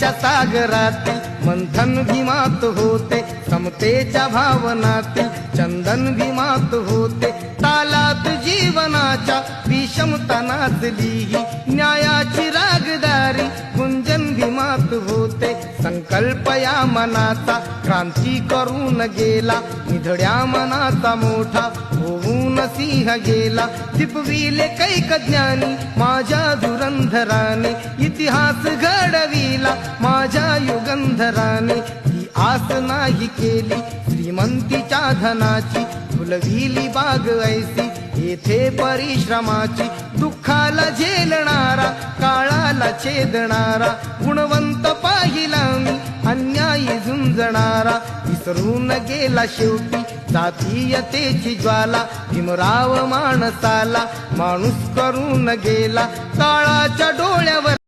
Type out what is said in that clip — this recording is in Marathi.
भक्तीच्या सागरात मंथन भीमात होते समतेच्या भावनात चंदन भीमात होते. तालात जीवनाच्या विषमता नाचली न्यायाची रागदारी गुंजन भीमात होते. संकल्प या मनाचा क्रांती करून गेला निधड्या मनाचा मोठा होऊन सिंह गेला. दिपविले कैक ज्ञानी माझ्या धुरंधराने इतिहास घडविला. गंधराने ही आस नाही केली. श्रीमंतीच्या धनाची फुलविली बाग ऐसी. येथे परिश्रमाची दुःखाला झेलणारा काळाला छेदणारा गुणवंत पाहिला मी अन्यायी झुंजणारा. विसरून गेला शेवटी जातीयतेची ज्वाला भीमराव माणसाला. माणूस करून गेला काळाच्या डोळ्यावर